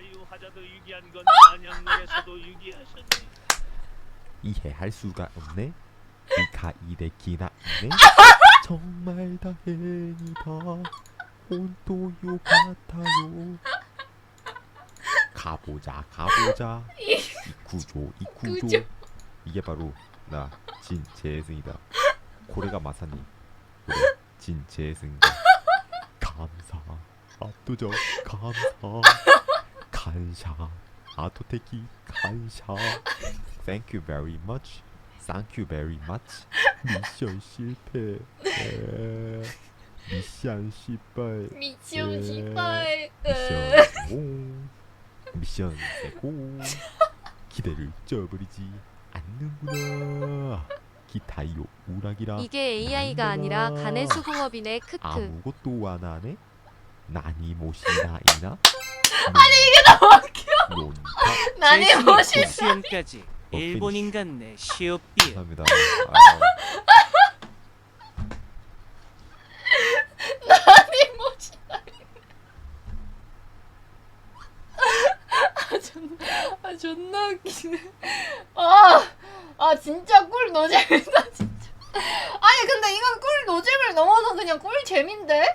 바이오하자드 유기한 건 안양물에서도 유기하셨네. 이해할 수가 없네. 이카 이데키나 있네. 정말 다행이다. 온도요 같아요. 가보자 가보자. 이쿠조 이쿠조. 구조. 이게 바로 나 진재승이다. 고래가 마사니. 그래 진재승이다. 감사. 압도적 감사. 감사. 아토테키 감사. Thank you very much. Thank you very much. 미션 실패. 에, 미션 실패. 미치오 예. 시발. 미션 성공. 미션 성공. 기대를 쪄버리지 않는구나. 기타이요 우락이라. 이게 AI가 아니라. 간의 수공업이네 크크. 아무것도 안 하네. 나니 모시나 이나. 아니 이게. 나니 뭐시? 시험까지 일본인 같네 시오삐 감사합니다. 아, 나니 뭐시? 아 존나 아 존나 웃기네. 아, 아 진짜 꿀 노잼이다 진짜. 아니 근데 이건 꿀 노잼을 넘어서 그냥 꿀 재민데?